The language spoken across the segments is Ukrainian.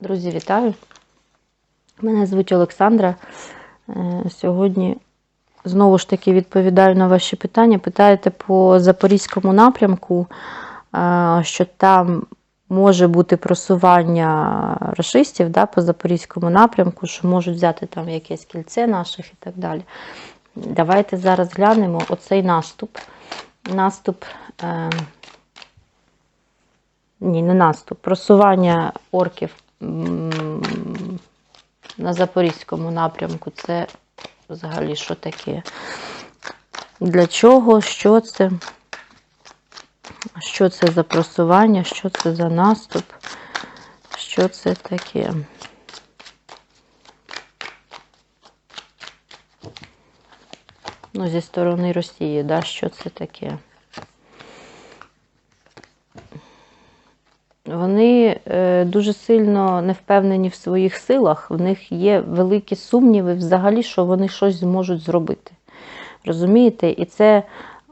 Друзі, вітаю! Мене звуть Олександра. Е, Сьогодні знову ж таки відповідаю на ваші питання. Питаєте по Запорізькому напрямку, е, що там може бути просування рашистів да, по Запорізькому напрямку, що можуть взяти там якесь кільце наших і так далі. Давайте зараз глянемо оцей наступ. Наступ. Е, ні, не наступ. Просування орків на Запорізькому напрямку. Це взагалі що таке? Для чого? Що це? Що це за просування? Що це за наступ? Що це таке? Ну, зі сторони Росії, да, що це таке? Вони е, дуже сильно не впевнені в своїх силах, в них є великі сумніви взагалі, що вони щось зможуть зробити. Розумієте? І це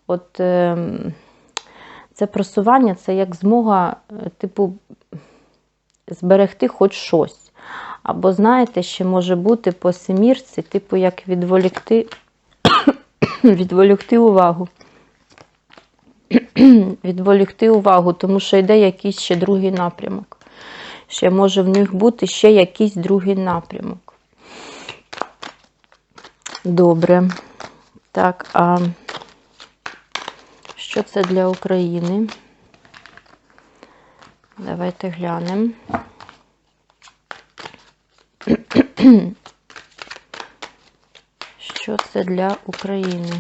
от е, це просування, це як змога, е, типу, зберегти хоч щось. Або, знаєте, ще може бути по семірці, типу, як відволікти, відволікти увагу відволікти увагу, тому що йде якийсь ще другий напрямок. Ще може в них бути ще якийсь другий напрямок. Добре. Так, а що це для України? Давайте глянемо. Що це для України?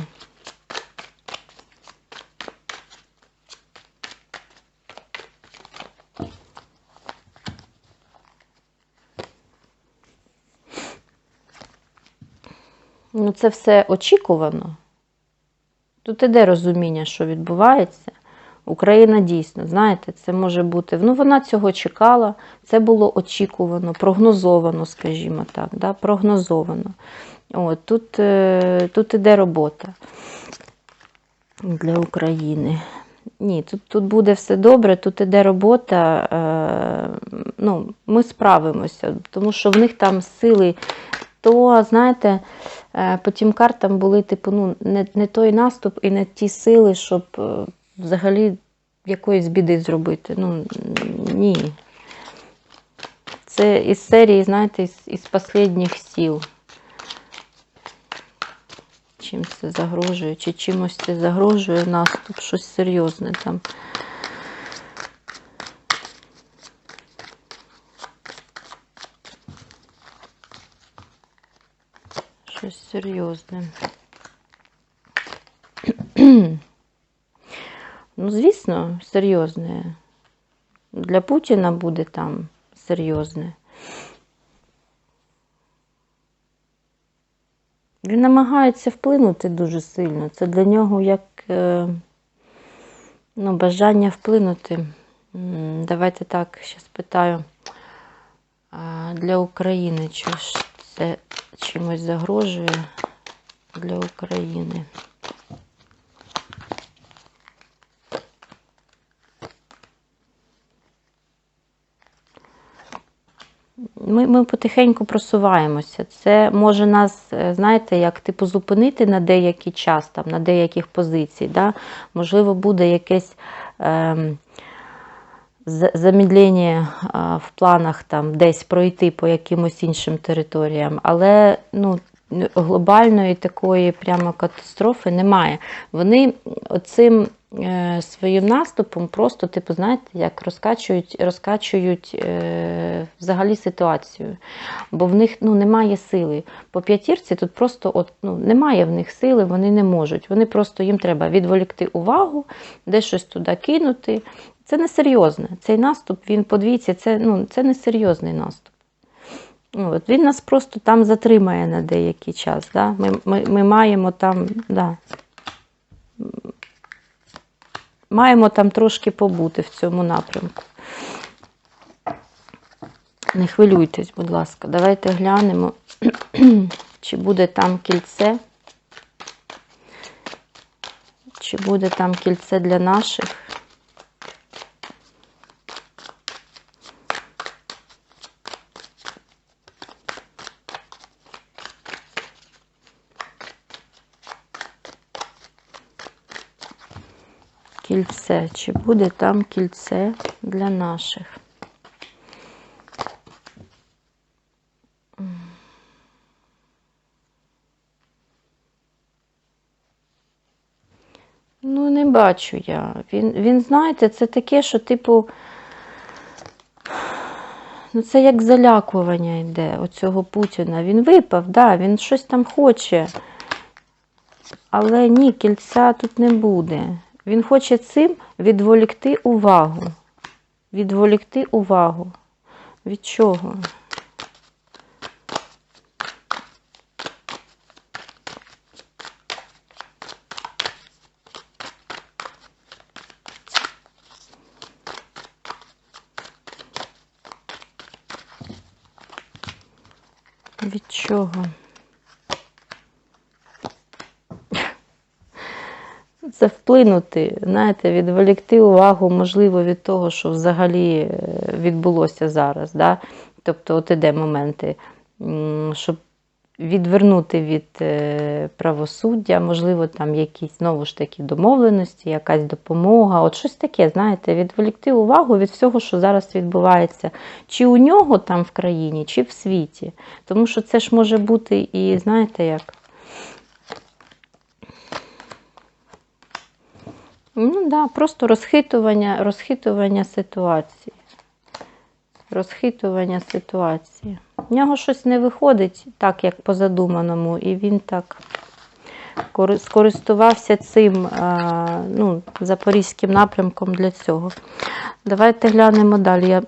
Ну, це все очікувано. Тут іде розуміння, що відбувається. Україна дійсно, знаєте, це може бути. Ну, вона цього чекала, це було очікувано, прогнозовано, скажімо так. да, Прогнозовано. От, Тут е, тут іде робота для України. Ні, тут тут буде все добре, тут іде робота. Е, ну, Ми справимося, тому що в них там сили, то, знаєте, е, по тим картам були, типу, ну, не, не той наступ і не ті сили, щоб е, взагалі якоїсь біди зробити. Ну, ні. Це із серії, знаєте, із, із останніх сіл. Чим це загрожує? Чи чимось це загрожує наступ? Щось серйозне там. Щось серйозне. Ну, звісно, серйозне. Для Путіна буде там серйозне. Він намагається вплинути дуже сильно. Це для нього як е, ну, бажання вплинути. Давайте так, ще спитаю. Для України чи ж це чимось загрожує для України? Ми ми потихеньку просуваємося. Це може нас, знаєте, як типу зупинити на деякий час, там, на деяких позицій. Да? Можливо, буде якесь е, замідлення в планах там, десь пройти по якимось іншим територіям, але ну, глобальної такої прямо катастрофи немає. Вони оцим е, своїм наступом просто, типу, знаєте, як розкачують розкачують е, взагалі ситуацію. Бо в них ну, немає сили. По п'ятірці тут просто от, ну, немає в них сили, вони не можуть. Вони просто їм треба відволікти увагу, де щось туди кинути. Це не серйозне. Цей наступ, він подвійці, це ну, це не серйозний наступ. От, Він нас просто там затримає на деякий час. Да? Ми ми, ми маємо там, да, маємо там трошки побути в цьому напрямку. Не хвилюйтесь, будь ласка, давайте глянемо, чи буде там кільце, чи буде там кільце для наших. Кільце. Чи буде там кільце для наших? Ну, не бачу я. Він, він знаєте, це таке, що, типу, ну це як залякування йде оцього Путіна. Він випав, да, він щось там хоче. Але ні, кільця тут не буде. Він хоче цим відволікти увагу. Відволікти увагу. Від чого? Від чого? Це вплинути, знаєте, відволікти увагу, можливо, від того, що взагалі е, відбулося зараз. Да? Тобто, от іде моменти, щоб відвернути від е, правосуддя, можливо, там якісь знову ж таки домовленості, якась допомога, от щось таке, знаєте, відволікти увагу від всього, що зараз відбувається, чи у нього там в країні, чи в світі. Тому що це ж може бути і, знаєте, як. Ну да, просто розхитування, розхитування ситуації. Розхитування ситуації. В нього щось не виходить так, як по задуманому, і він так скористувався цим ну, запорізьким напрямком для цього. Давайте глянемо далі. Я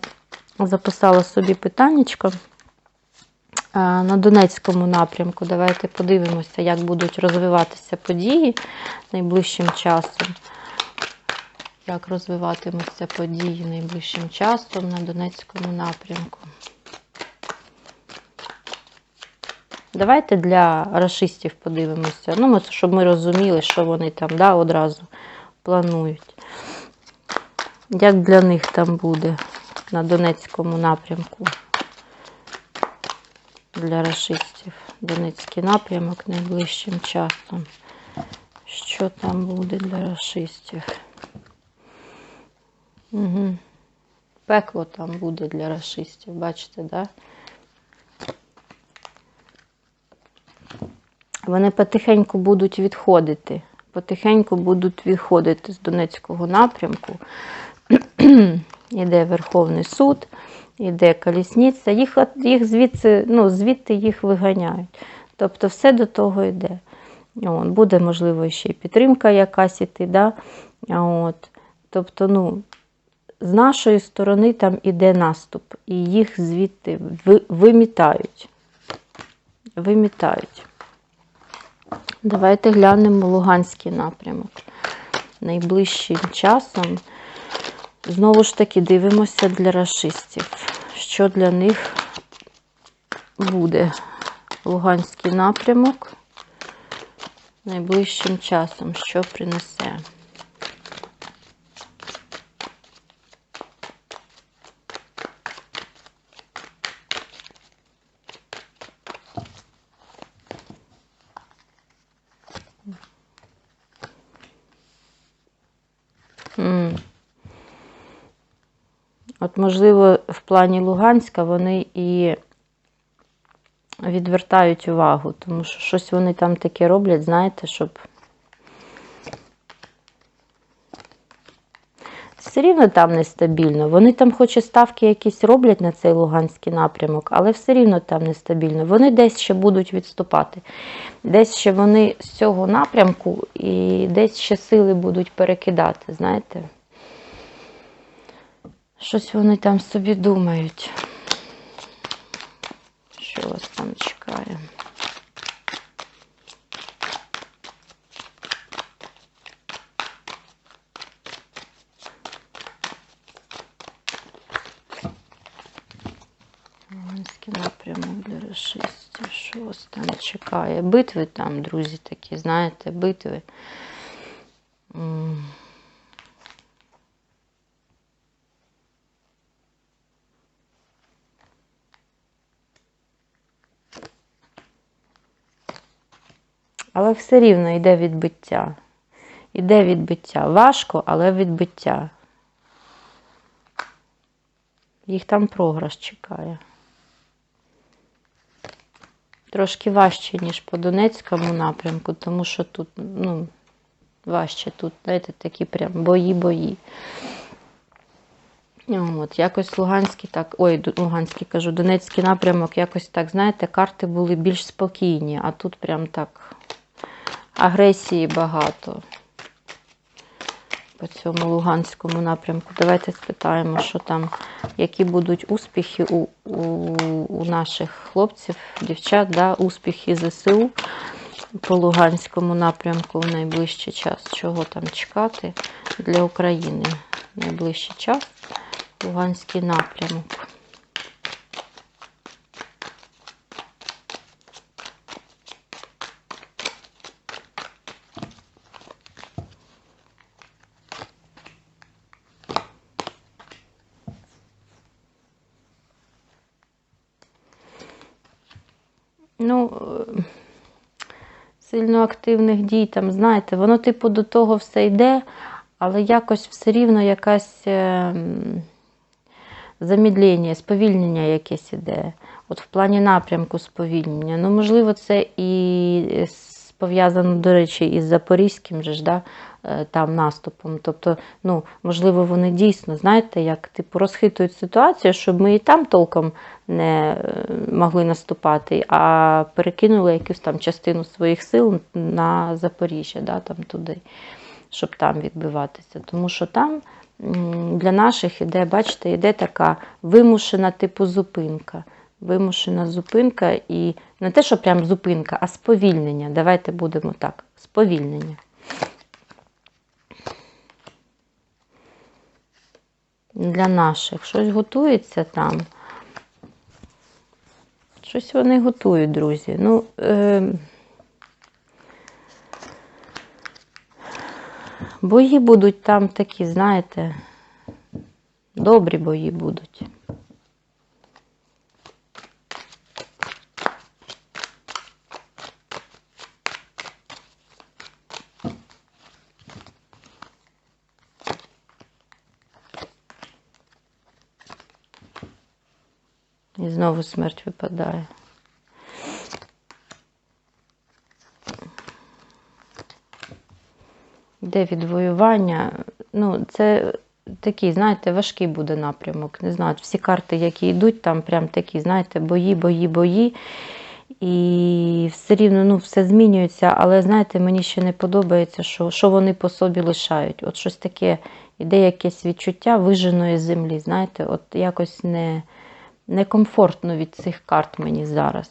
записала собі питаннячко на Донецькому напрямку. Давайте подивимося, як будуть розвиватися події найближчим часом. Як розвиватимуться події найближчим часом на Донецькому напрямку. Давайте для рашистів подивимося. Ну, щоб ми розуміли, що вони там да, одразу планують. Як для них там буде на Донецькому напрямку? Для рашистів. Донецький напрямок найближчим часом. Що там буде для рашистів? Угу. Пекло там буде для рашистів, бачите, да? Вони потихеньку будуть відходити. Потихеньку будуть відходити з Донецького напрямку. Іде Верховний суд, іде колісниця. Їх, їх звідси, ну, звідти їх виганяють. Тобто все до того йде. От, буде, можливо, ще й підтримка якась іти. Да? От. Тобто, ну, з нашої сторони там іде наступ, і їх звідти вимітають. Вимітають. Давайте глянемо Луганський напрямок. Найближчим часом знову ж таки дивимося для рашистів, що для них буде Луганський напрямок найближчим часом, що принесе. От, можливо, в плані Луганська вони і відвертають увагу, тому що щось вони там таке роблять, знаєте, щоб. Все рівно там нестабільно. Вони там хоч і ставки якісь роблять на цей Луганський напрямок, але все рівно там нестабільно. Вони десь ще будуть відступати. Десь ще вони з цього напрямку і десь ще сили будуть перекидати, знаєте. Щось вони там собі думають. Що вас там чекає? Що вас там чекає? Битви там, друзі, такі, знаєте, битви. Але все рівно йде відбиття. Іде відбиття. Важко, але відбиття. Їх там програш чекає. Трошки важче, ніж по Донецькому напрямку, тому що тут, ну, важче тут, знаєте, такі прям бої-бої. От, якось Луганський так, ой, Луганський кажу, Донецький напрямок, якось так, знаєте, карти були більш спокійні, а тут прям так агресії багато по цьому Луганському напрямку. Давайте спитаємо, що там, які будуть успіхи у, у, у наших хлопців, дівчат, да, успіхи ЗСУ по Луганському напрямку в найближчий час. Чого там чекати для України найближчий час? Луганський напрямок. Ну, е, сильно активних дій, там, знаєте, воно, типу, до того все йде, але якось все рівно якась е, замідлення, сповільнення якесь іде. От в плані напрямку сповільнення. Ну, можливо, це і пов'язано, до речі, із Запорізьким же ж, да, е, там наступом. Тобто, ну, можливо, вони дійсно, знаєте, як типу розхитують ситуацію, щоб ми і там толком не е, могли наступати, а перекинули якусь там частину своїх сил на Запоріжжя, да, там туди, щоб там відбиватися. Тому що там для наших іде, бачите, іде така вимушена типу зупинка. Вимушена зупинка і не те, що прям зупинка, а сповільнення. Давайте будемо так. Сповільнення. Для наших щось готується там. Щось вони готують, друзі. Ну, е... бої будуть там такі, знаєте, добрі бої будуть. І знову смерть випадає. Йде відвоювання. Ну, це такий, знаєте, важкий буде напрямок. Не знаю, всі карти, які йдуть, там прям такі, знаєте, бої, бої, бої. І все рівно ну, все змінюється, але знаєте, мені ще не подобається, що, що вони по собі лишають. От щось таке, іде якесь відчуття виженої землі. Знаєте, от якось не, некомфортно від цих карт мені зараз.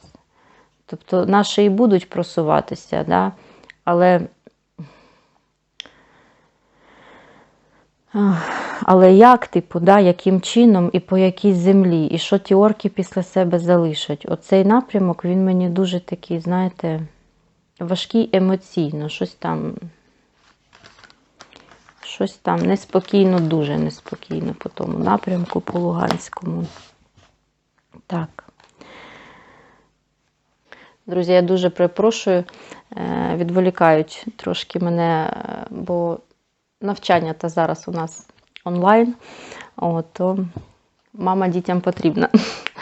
Тобто наші і будуть просуватися, да? але. Але як, типу, да, яким чином і по якій землі, і що ті орки після себе залишать? Оцей напрямок, він мені дуже такий, знаєте, важкий емоційно, щось там, щось там неспокійно, дуже неспокійно по тому напрямку, по Луганському. Так. Друзі, я дуже перепрошую, е, відволікають трошки мене, е, бо навчання та зараз у нас онлайн. От, то мама дітям потрібна.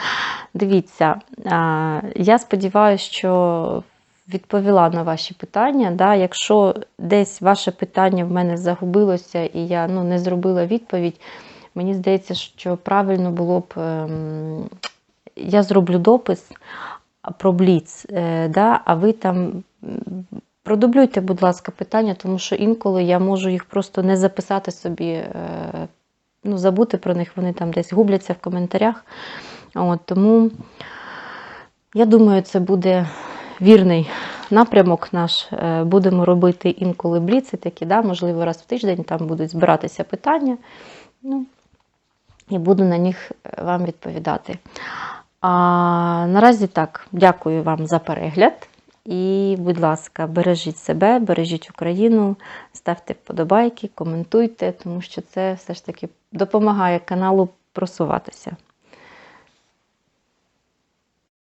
Дивіться, я сподіваюся, що відповіла на ваші питання. Да? Якщо десь ваше питання в мене загубилося і я ну, не зробила відповідь, мені здається, що правильно було б. Я зроблю допис про Бліц, е, да? а ви там Продублюйте, будь ласка, питання, тому що інколи я можу їх просто не записати собі, е, ну, забути про них, вони там десь губляться в коментарях. От, тому я думаю, це буде вірний напрямок наш. Е, Будемо робити інколи бліци такі, да, можливо, раз в тиждень там будуть збиратися питання. Ну, і буду на них вам відповідати. А наразі так, дякую вам за перегляд. І, будь ласка, бережіть себе, бережіть Україну, ставте вподобайки, коментуйте, тому що це все ж таки допомагає каналу просуватися.